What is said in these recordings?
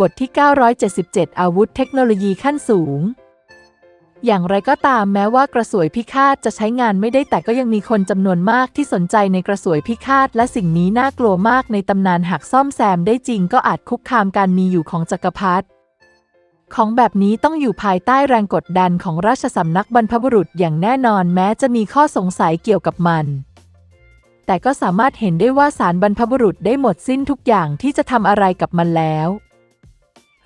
บทที่ 977 อาวุธเทคโนโลยีขั้นสูง อย่างไรก็ตามแม้ว่ากระสวยพิฆาตจะใช้งานไม่ได้แต่ก็ยังมีคนจำนวนมากที่สนใจในกระสวยพิฆาต และสิ่งนี้น่ากลัวมากในตำนานหากซ่อมแซมได้จริงก็อาจคุกคามการมีอยู่ของจักรพรรดิของแบบนี้ต้องอยู่ภายใต้แรงกดดันของราชสำนักบรรพบุรุษอย่างแน่นอนแม้จะมีข้อสงสัยเกี่ยวกับมัน แต่ก็สามารถเห็นได้ว่าสารบรรพบุรุษได้หมดสิ้นทุกอย่างที่จะทำอะไรกับมันแล้ว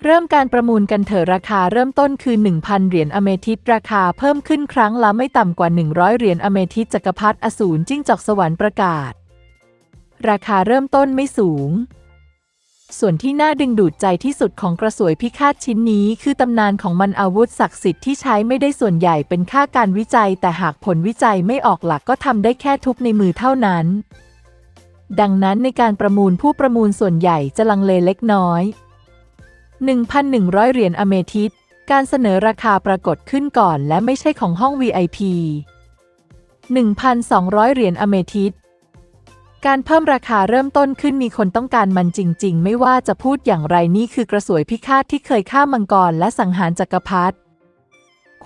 เริ่มการประมูลกันเถอะราคาเริ่มต้นคือ 1,000 เหรียญอเมทิสราคาเพิ่มขึ้นครั้งละไม่ต่ำกว่า 100 เหรียญอเมทิสจักรพรรดิอสูรจิ้งจอกสวรรค์ประกาศ ราคาเริ่มต้นไม่สูง ส่วนที่น่าดึงดูดใจที่สุดของกระสวยพิฆาตชิ้นนี้ คือตำนานของมันอาวุธศักดิ์สิทธิ์ที่ใช้ไม่ได้ส่วนใหญ่เป็นค่าการวิจัย แต่หากผลวิจัยไม่ออกหลักก็ทำได้แค่ทุบในมือเท่านั้น ดังนั้นในการประมูลผู้ประมูลส่วนใหญ่จะลังเลเล็กน้อย 1,100 เหรียญอเมทิสการเสนอราคาปรากฏขึ้นก่อนและไม่ใช่ของห้อง VIP 1,200 เหรียญอเมทิสการเพิ่มราคาเริ่มต้นขึ้นมีคนต้องการมันจริง ๆ ไม่ว่าจะพูดอย่างไรนี่คือกระสวยพิฆาตที่เคยฆ่ามังกรและสังหารจักรพรรดิ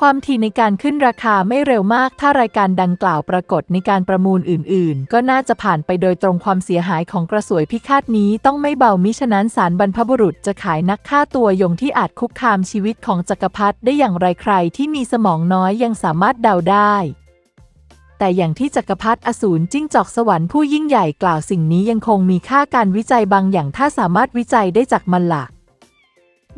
ความถี่ในการขึ้นราคาไม่เร็วมาก ถ้ารายการดังกล่าวปรากฏในการประมูลอื่น ๆ ก็น่าจะผ่านไปโดยตรงความเสียหายของกระสวยพิฆาตนี้ต้องไม่เบามิฉะนั้นสารบรรพบุรุษจะขายนักฆ่าตัวยงที่อาจคุกคามชีวิตของจักรพรรดิได้อย่างไรใครที่มีสมองน้อยยังสามารถเดาได้ แต่อย่างที่จักรพรรดิอสูรจิ้งจอกสวรรค์ผู้ยิ่งใหญ่กล่าวสิ่งนี้ยังคงมีค่าการวิจัยบางอย่างถ้าสามารถวิจัยได้จากมันหลัก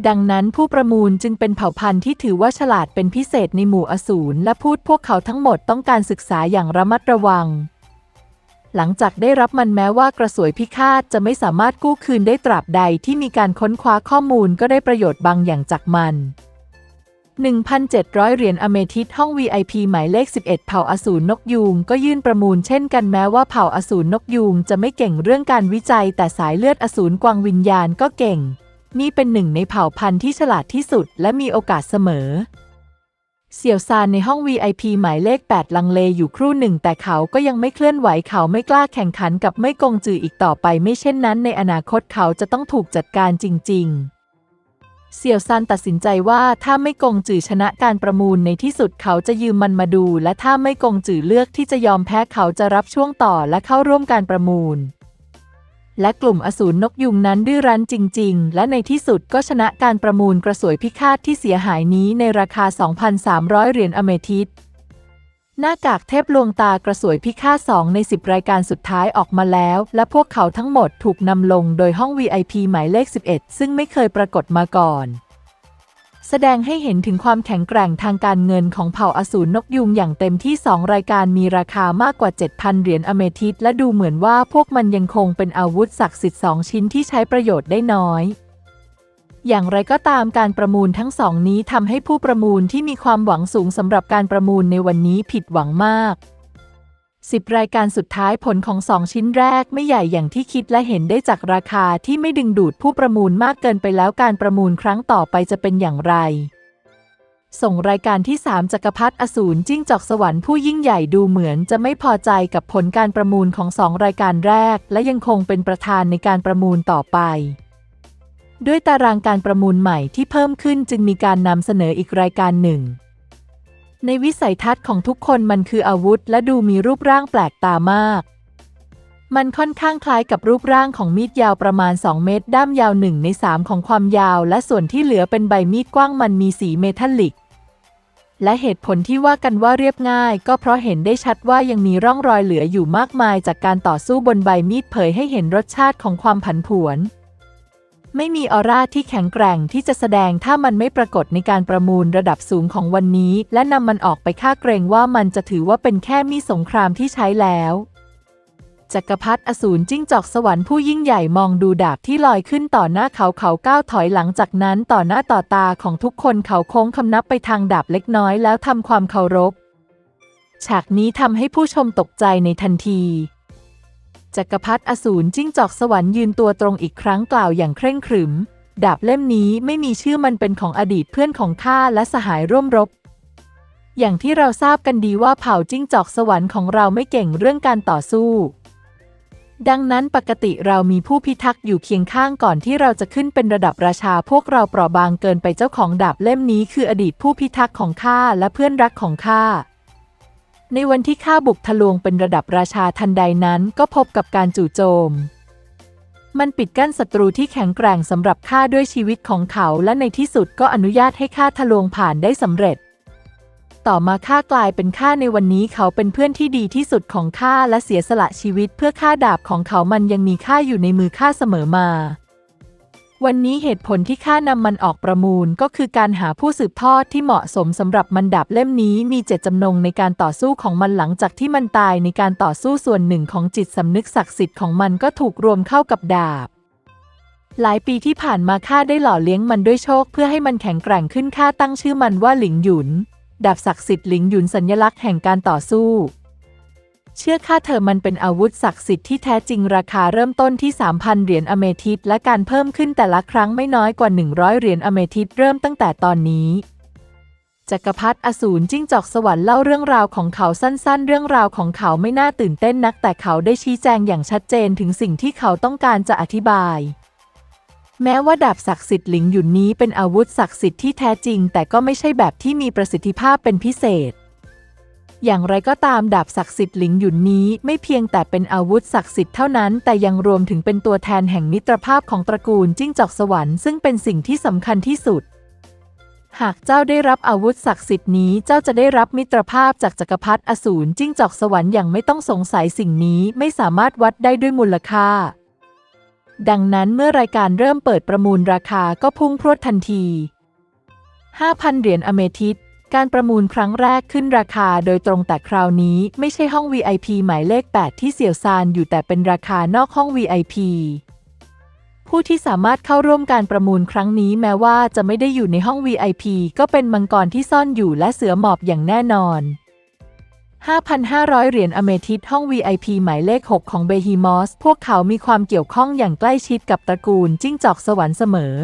ดังนั้นผู้ประมูลจึงเป็นเผ่าพันธุ์ที่ถือว่าฉลาดเป็นพิเศษในหมู่อสูรและพูดพวกเขาทั้งหมดต้องการศึกษาอย่างระมัดระวัง หลังจากได้รับมันแม้ว่ากระสวยพิฆาตจะไม่สามารถกู้คืนได้ตราบใดที่มีการค้นคว้าข้อมูลก็ได้ประโยชน์บางอย่างจากมัน 1,700 เหรียญอเมทิสห้อง VIP หมายเลข 11 เผ่าอสูรนกยูงก็ยื่นประมูลเช่นกันแม้ว่าเผ่าอสูรนกยูงจะไม่เก่งเรื่องการวิจัยแต่สายเลือดอสูรกวางวิญญาณก็เก่ง นี่เป็นหนึ่งในเผ่าพันธุ์ที่ฉลาดที่สุดและมีโอกาสเสมอ เสี่ยวซานในห้อง VIP หมายเลข 8 ลังเลอยู่ครู่หนึ่ง แต่เขาก็ยังไม่เคลื่อนไหวเขาไม่กล้าแข่งขันกับไม่กงจืออีกต่อไป ไม่เช่นนั้น ในอนาคตเขาจะต้องถูกจัดการจริง ๆเสี่ยวซานตัดสินใจว่าถ้าไม่กงจือชนะการประมูลในที่สุดเขาจะยืมมันมาดู และถ้าไม่กงจือเลือกที่จะยอมแพ้เขาจะรับช่วงต่อและเข้าร่วมการประมูล และกลุ่มอสูรนกยุงนั้นดื้อรั้นจริง ๆ และในที่สุดก็ชนะการประมูลกระสวยพิฆาตที่เสียหายนี้ในราคา 2,300 เหรียญอเมทิสหน้ากากเทพลวงตากระสวยพิฆาตสองใน 10 รายการสุดท้ายออกมาแล้ว และพวกเขาทั้งหมดถูกนำลงโดยห้อง VIP หมายเลข 11 ซึ่งไม่เคยปรากฏมาก่อน แสดงให้เห็นถึงความแข็งแกร่งทางการเงินของเผ่าอสูรนกยุงอย่างเต็มที่ 2 รายการมีราคามากกว่า 7,000 เหรียญอเมทิสและดูเหมือนว่าพวกมันยังคงเป็นอาวุธศักดิ์สิทธิ์สองชิ้นที่ใช้ประโยชน์ได้น้อยอย่างไรก็ตามการประมูลทั้งสองนี้ทำให้ผู้ประมูลที่มีความหวังสูงสำหรับการประมูลในวันนี้ผิดหวังมาก 10 รายการสุดท้ายผลของสองชิ้นแรกไม่ใหญ่อย่างที่คิดและเห็นได้จากราคาที่ไม่ดึงดูดผู้ประมูลมากเกินไปแล้วการประมูลครั้งต่อไปจะเป็นอย่างไร ส่งรายการที่ 3 จักรพรรดิอสูรจิ้งจอกสวรรค์ผู้ยิ่งใหญ่ดูเหมือนจะไม่พอใจกับผลการประมูลของสองรายการแรก และยังคงเป็นประธานในการประมูลต่อไปด้วยตารางการประมูลใหม่ที่เพิ่มขึ้นจึงมีการนำเสนออีกรายการหนึ่ง ในวิสัยทัศน์ของทุกคนมันคืออาวุธ และดูมีรูปร่างแปลกตามาก มันค่อนข้างคล้ายกับรูปร่างของมีดยาวประมาณ 2 เมตร ด้ามยาว1ใน3ของความยาว และส่วนที่เหลือเป็นใบมีดกว้างมันมีสีเมทัลลิก และเหตุผลที่ว่ากันว่าเรียบง่าย ก็เพราะเห็นได้ชัดว่ายังมีร่องรอยเหลืออยู่มากมายจากการต่อสู้บนใบมีดเผยให้เห็นรสชาติของความผันผวน ไม่มีออร่าที่แข็งแกร่งที่จะแสดงถ้ามันไม่ปรากฏในการประมูลระดับสูงของวันนี้ และนำมันออกไปค่าเกรงว่ามันจะถือว่าเป็นแค่มีสงครามที่ใช้แล้วจักรพรรดิอสูรจิ้งจอกสวรรค์ผู้ยิ่งใหญ่มองดูดาบที่ลอยขึ้นต่อหน้าเขาเขาก้าวถอยหลังจากนั้นต่อหน้าต่อตาของทุกคนเขาโค้งคำนับไปทางดาบเล็กน้อยแล้วทำความเคารพ ฉากนี้ทำให้ผู้ชมตกใจในทันที จักรพรรดิอสูรจิ้งจอกสวรรค์ยืนตัวตรงอีกครั้งกล่าวอย่างเคร่งขรึม ดาบเล่มนี้ไม่มีชื่อมันเป็นของอดีตเพื่อนของข้าและสหายร่วมรบ อย่างที่เราทราบกันดีว่าเผ่าจิ้งจอกสวรรค์ของเราไม่เก่งเรื่องการต่อสู้ ดังนั้นปกติเรามีผู้พิทักษ์อยู่เคียงข้างก่อนที่เราจะขึ้นเป็นระดับราชาพวกเราเปราะบางเกินไปเจ้าของดาบเล่มนี้คืออดีตผู้พิทักษ์ของข้าและเพื่อนรักของข้า ในวันที่ข้าบุกทะลวงเป็นระดับราชาทันใดนั้นก็พบกับการจู่โจม มันปิดกั้นศัตรูที่แข็งแกร่งสำหรับข้าด้วยชีวิตของเขาและในที่สุดก็อนุญาตให้ข้าทะลวงผ่านได้สำเร็จ ต่อมาข้ากลายเป็นข้าในวันนี้เขาเป็นเพื่อนที่ดีที่สุดของข้าและเสียสละชีวิตเพื่อข้าดาบของเขามันยังมีค่าอยู่ในมือข้าเสมอมา วันนี้เหตุผลที่ข้านำมันออกประมูลก็คือการหาผู้สืบทอดที่เหมาะสมสำหรับมันดาบเล่มนี้มีเจตจำนงในการต่อสู้ของมันหลังจากที่มันตายในการต่อสู้ส่วนหนึ่งของจิตสำนึกศักดิ์สิทธิ์ของมันก็ถูกรวมเข้ากับดาบ หลายปีที่ผ่านมาข้าได้หล่อเลี้ยงมันด้วยโชค เพื่อให้มันแข็งแกร่งขึ้นข้าตั้งชื่อมันว่าหลิงหยุนดาบศักดิ์สิทธิ์หลิงหยุนสัญลักษณ์แห่งการต่อสู้ เชื่อข้าเธอมันเป็นอาวุธศักดิ์สิทธิ์ที่แท้จริงราคาเริ่มต้นที่ 3,000 เหรียญอเมทิสและการเพิ่มขึ้นแต่ละครั้งไม่น้อยกว่า 100 เหรียญอเมทิสเริ่มตั้งแต่ตอนนี้จักรพรรดิอสูรจิ้งจอกสวรรค์เล่าเรื่องราวของเขาสั้นๆ เรื่องราวของเขาไม่น่าตื่นเต้นนัก แต่เขาได้ชี้แจงอย่างชัดเจนถึงสิ่งที่เขาต้องการจะอธิบาย แม้ว่าดาบศักดิ์สิทธิ์หลิงหยุนนี้เป็นอาวุธศักดิ์สิทธิ์ที่แท้จริง แต่ก็ไม่ใช่แบบที่มีประสิทธิภาพเป็นพิเศษ อย่างไรก็ตามดาบศักดิ์สิทธิ์หลิงหยุนนี้ไม่เพียงแต่เป็นอาวุธศักดิ์สิทธิ์เท่านั้น แต่ยังรวมถึงเป็นตัวแทนแห่งมิตรภาพของตระกูลจิ้งจอกสวรรค์ซึ่งเป็นสิ่งที่สำคัญที่สุด หากเจ้าได้รับอาวุธศักดิ์สิทธิ์นี้เจ้าจะได้รับมิตรภาพจากจักรพรรดิอสูรจิ้งจอกสวรรค์อย่างไม่ต้องสงสัยสิ่งนี้ไม่สามารถวัดได้ด้วยมูลค่า ดังนั้นเมื่อรายการเริ่มเปิดประมูลราคาก็พุ่งพรวดทันที 5,000 เหรียญอเมทิส การประมูลครั้งแรกขึ้นราคาโดยตรงแต่คราวนี้ไม่ใช่ห้อง VIP หมายเลข 8 ที่เสี่ยวซานอยู่แต่เป็นราคานอกห้อง VIP ผู้ที่สามารถเข้าร่วมการประมูลครั้งนี้แม้ว่าจะไม่ได้อยู่ในห้อง VIP ก็เป็นมังกรที่ซ่อนอยู่และเสือหมอบอย่างแน่นอน 5,500 เหรียญอเมทิสห้อง VIP หมายเลข 6 ของเบฮีมอส พวกเขามีความเกี่ยวข้องอย่างใกล้ชิดกับตระกูลจิ้งจอกสวรรค์เสมอ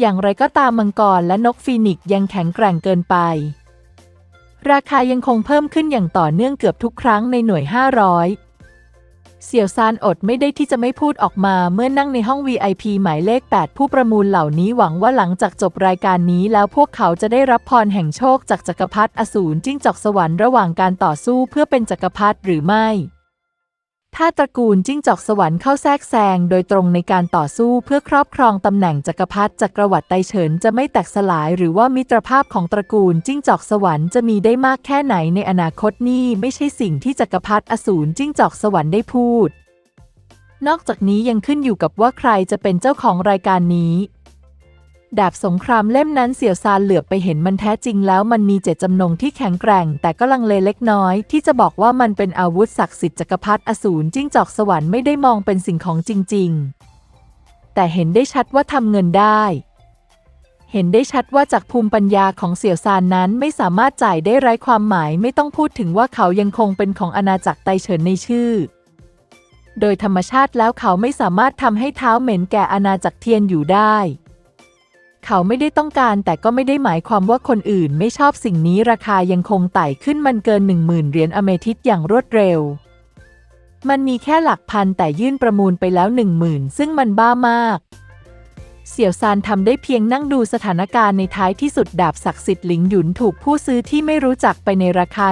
อย่างไรก็ตามมังกรและนกฟีนิกยังแข็งแกร่งเกินไป ราคายังคงเพิ่มขึ้นอย่างต่อเนื่องเกือบทุกครั้งในหน่วย 500 เสี่ยวซานอดไม่ได้ที่จะไม่พูดออกมาเมื่อนั่งในห้อง VIP หมายเลข 8 ผู้ประมูลเหล่านี้หวังว่าหลังจากจบรายการนี้แล้วพวกเขาจะได้รับพรแห่งโชคจากจักรพรรดิอสูรจิ้งจอกสวรรค์ระหว่างการต่อสู้เพื่อเป็นจักรพรรดิหรือไม่ ถ้าตระกูลจิ้งจอกสวรรค์เข้าแทรกแซงโดยตรงในการต่อสู้เพื่อครอบครองตำแหน่งจักรพรรดิจักรวรรดิไตเฉินจะไม่แตกสลาย หรือว่ามิตรภาพของตระกูลจิ้งจอกสวรรค์จะมีได้มากแค่ไหนในอนาคตนี่ไม่ใช่สิ่งที่จักรพรรดิอสูรจิ้งจอกสวรรค์ได้พูด นอกจากนี้ยังขึ้นอยู่กับว่าใครจะเป็นเจ้าของรายการนี้ ดาบสงครามเล่มนั้นเสี่ยวซานเหลือบไปเห็นมันแท้จริงแล้วมันมีเจตจำนงที่แข็งแกร่ง แต่ก็ลังเลเล็กน้อย ที่จะบอกว่ามันเป็นอาวุธศักดิ์สิทธิ์จักรพรรดิอสูรจิ้งจอกสวรรค์ไม่ได้มองเป็นสิ่งของจริง ๆ แต่เห็นได้ชัดว่าทำเงินได้ เห็นได้ชัดว่าจากภูมิปัญญาของเสี่ยวซานนั้นไม่สามารถจ่ายได้ไร้ความหมายไม่ต้องพูดถึงว่าเขายังคงเป็นของอาณาจักรไตเฉินในชื่อโดยธรรมชาติแล้วเขาไม่สามารถทำให้เท้าเหม็นแก่อาณาจักรเทียนอยู่ได้ เขาไม่ได้ต้องการแต่ก็ไม่ได้หมายความว่าคนอื่นไม่ชอบสิ่งนี้ราคายังคงไต่ขึ้นมันเกิน 10,000 เหรียญอเมทิสอย่างรวดเร็ว มันมีแค่หลักพันแต่ยื่นประมูลไปแล้ว 10,000 ซึ่งมันบ้ามาก เสี่ยวซานทำได้เพียงนั่งดูสถานการณ์ในท้ายที่สุดดาบศักดิ์สิทธิ์หลิงหยุนถูกผู้ซื้อที่ไม่รู้จักไปในราคา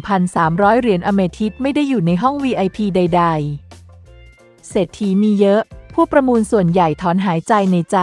11,300 เหรียญอเมทิสไม่ได้อยู่ในห้อง VIP ใด ๆ เศรษฐีมีเยอะ ผู้ประมูลส่วนใหญ่ถอนหายใจในใจ